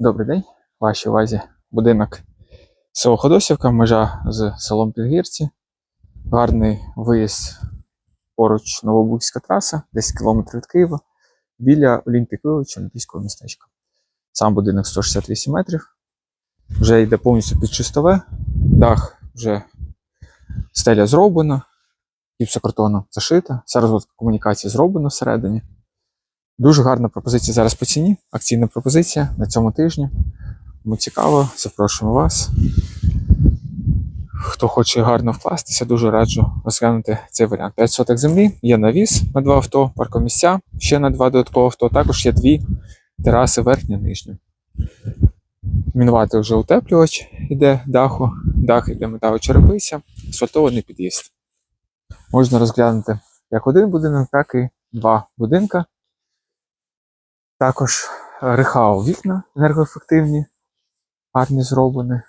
Добрий день, вашій увазі будинок село Ходосівка, межа з селом Підгірці. Гарний виїзд поруч Новобузька траса, 10 км від Києва, біля Олімпік Вилич, Олімпійського містечка. Сам будинок 168 метрів. Вже йде повністю під чистове. Дах вже стеля зроблена, гіпсокартоном зашита, вся розводка комунікації зроблена всередині. Дуже гарна пропозиція зараз по ціні. Акційна пропозиція на цьому тижні. Кому цікаво, запрошуємо вас. Хто хоче гарно вкластися, дуже раджу розглянути цей варіант. 5 соток землі, є навіс на два авто, паркомісця, ще на два додаткові авто. Також є дві тераси верхня, нижня. Мінувати вже утеплювач іде даху, дах іде металочерепиця, асфальтований під'їзд. Можна розглянути як один будинок, так і два будинка. Також рехау вікна енергоефективні, гарні зроблені.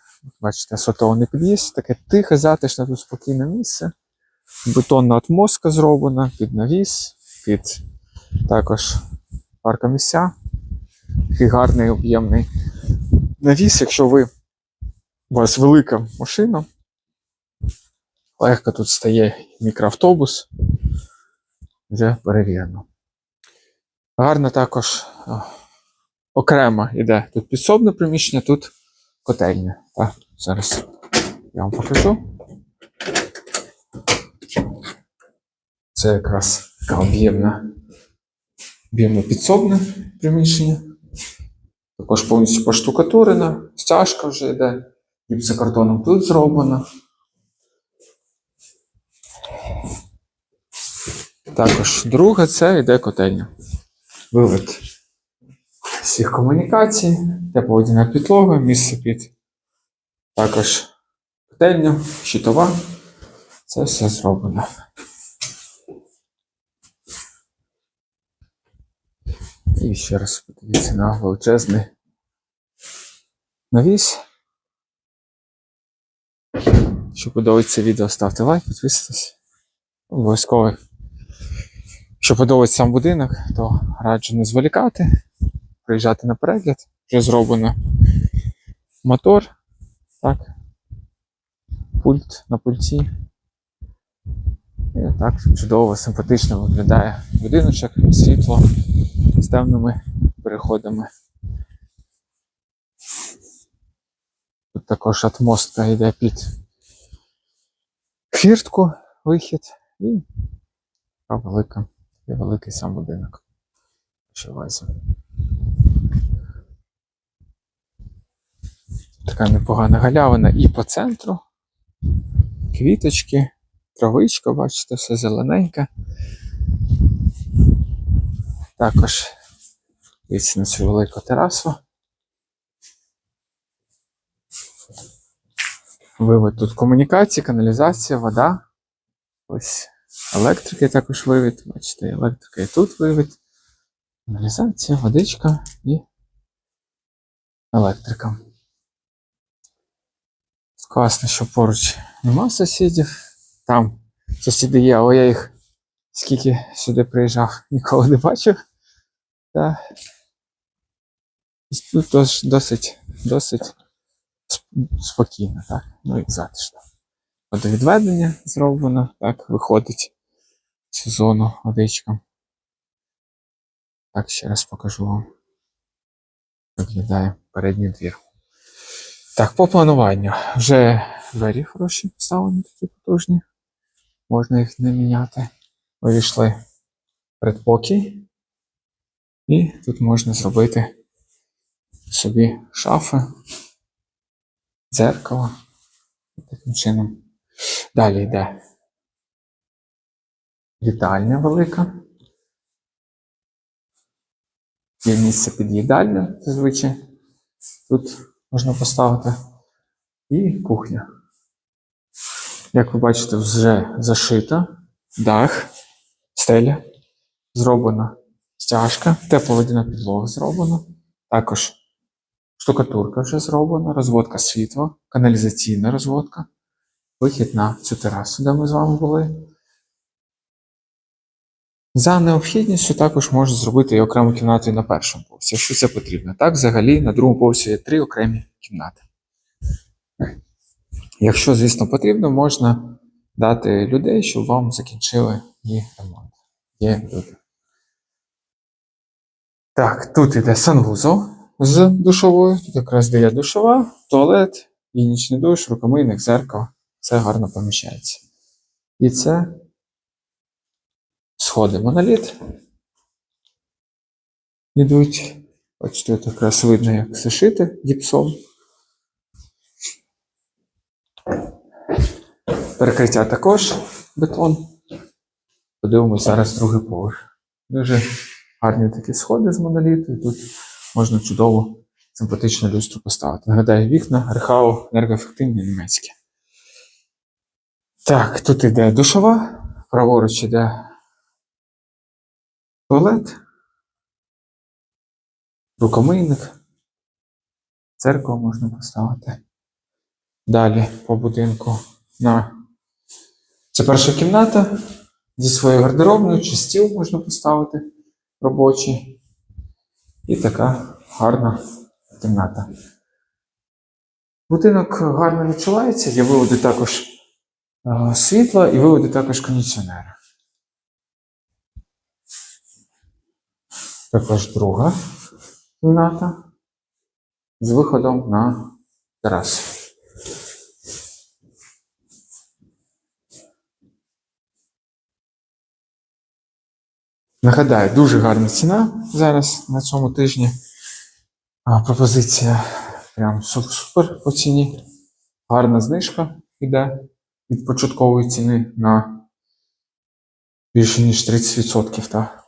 Бачите, асфальтований під'їзд, таке тихе, затишне, тут спокійне місце. Бетонна отмостка зроблена, під навіс, під також паркомісця. Такий гарний об'ємний навіс, якщо ви у вас велика машина, легко тут стає мікроавтобус, вже перевірено. Гарно також окремо йде тут підсобне приміщення, тут котельня. Так, зараз я вам покажу. Це якраз така об'ємна, об'ємне підсобне приміщення. Також повністю поштукатурена, стяжка вже йде, гіпсокартоном тут зроблена. Також друге це йде котельня. Вивід всіх комунікацій, тепловодяна підлога, місце під також котельня, щитова. Це все зроблено. І ще раз подивіться на величезний навіс. Якщо подобається відео, ставте лайк, підписуйтесь. Обов'язково. Якщо подобається сам будинок, то раджу не зволікати, приїжджати на перегляд. Вже зроблено мотор, так, пульт на пульті. І так чудово, симпатично виглядає будиночок, світло з темними переходами. Тут також атмостка йде під хвіртку, вихід і велика, такий великий сам будинок. Увазі. Така непогана галявина і по центру. Квіточки, травичка, бачите, все зелененьке. Також на цю велику терасу. Вивод тут комунікації, каналізація, вода. Ось електрики також вивід. Бачите, електрика і тут вивід. Каналізація, водичка і електрика. Класно, що поруч нема сусідів. Там сусіди є, але я їх скільки сюди приїжджав, ніколи не бачив. Та... І Тут досить, досить спокійно, так. Ну і затишно. Водовідведення зроблено, так, виходить цю зону водичка. Так, ще раз покажу вам. Виглядає передній двір. Так, по плануванню. Вже двері хороші поставлені такі потужні. Можна їх не міняти. Вийшли передпокій. І тут можна зробити собі шафи, дзеркало. Таким чином. Далі йде вітальня велика. Є місце під їдальню, зазвичай. Тут можна поставити. І кухня. Як ви бачите, вже зашита дах, стеля, зроблена стяжка, тепловодяна підлога зроблена. Також штукатурка вже зроблена, розводка світла, каналізаційна розводка, вихід на цю терасу, де ми з вами були. За необхідністю також можна зробити і окрему кімнату і на першому поверсі, якщо це потрібно. Так, взагалі на другому поверсі є три окремі кімнати. Якщо, звісно, потрібно, можна дати людей, щоб вам закінчили і ремонт. Є люди. Так, тут іде санвузол з душовою. Тут якраз де є душова, туалет, гігієнічний душ, рукомийник, зеркало. Все гарно поміщається. І це сходи моноліт. Ідуть. Бачите, тут якраз видно, як зашити гіпсом. Перекриття також бетон. Подивимось зараз другий поверх. Дуже гарні такі сходи з моноліту, і тут можна чудово симпатичну люстру поставити. Нагадаю, вікна, рехау, енергоефективні німецькі. Так, тут іде душова, праворуч іде туалет, рукомийник, церкву можна поставити. Далі по будинку на це перша кімната зі своєю гардеробною, чи стіл можна поставити робочий. І така гарна кімната. Будинок гарно відчувається, є виводи також е, світла і виводи також кондиціонера. Також друга кімната з виходом на терасу. Нагадаю, дуже гарна ціна зараз на цьому тижні. А, пропозиція прям супер по ціні. Гарна знижка йде від початкової ціни на більше ніж 30%. Та.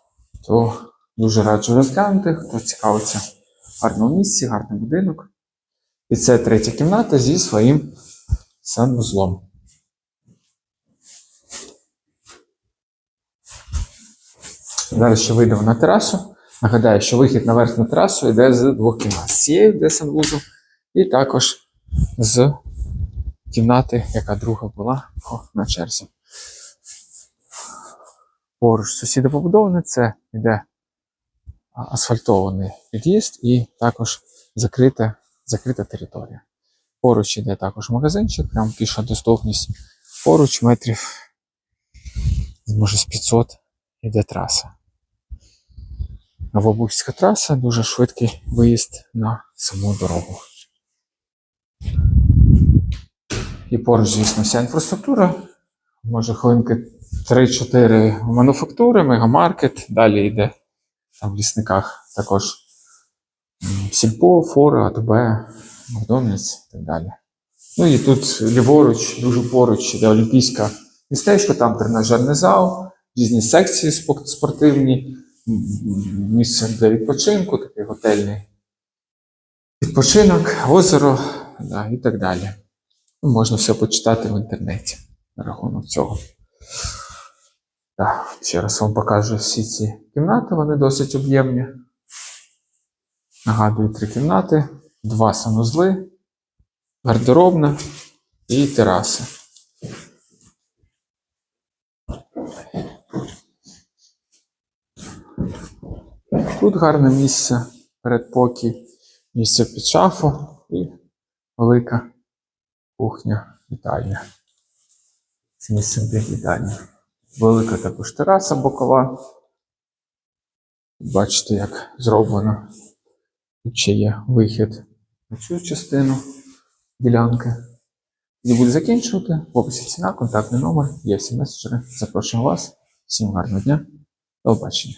То дуже раджу розглянути, хто цікавиться в гарному місці, гарний будинок. І це третя кімната зі своїм санвузлом. Зараз ще вийдемо на терасу. Нагадаю, що вихід на верхню терасу йде з двох кімнат. З цієї, йде санвузол, і також з кімнати, яка друга була на черзі. Поруч сусіди побудовані, це йде асфальтований під'їзд і також закрита, закрита територія. Поруч йде також магазинчик, прям піша доступність. Поруч метрів, може, з 500 йде траса. Новобузька траса, дуже швидкий виїзд на саму дорогу. І поруч, звісно, вся інфраструктура. Може, хвилинки 3-4 мануфактури, мегамаркет, далі йде там в лісниках також Сільпо, Фора, АТБ, Макдональдс і так далі. Ну і тут ліворуч, дуже поруч, йде Олімпійське містечко, там тренажерний зал, різні секції спортивні, місце для відпочинку, такий готельний відпочинок, озеро да, і так далі. Ну, Можна все почитати в інтернеті на рахунок цього. Так, ще раз вам покажу всі ці кімнати, вони досить об'ємні. Нагадую, три кімнати, два санузли, гардеробна і тераса. Тут гарне місце, передпокій, місце під шафу і велика кухня, вітальня. З місцем для їдальні. Велика також тераса бокова. Бачите, як зроблено. Тут ще є вихід на цю частину ділянки. І буду закінчувати. В описі ціна, контактний номер, є всі меседжери. Запрошую вас. Всім гарного дня. До побачення.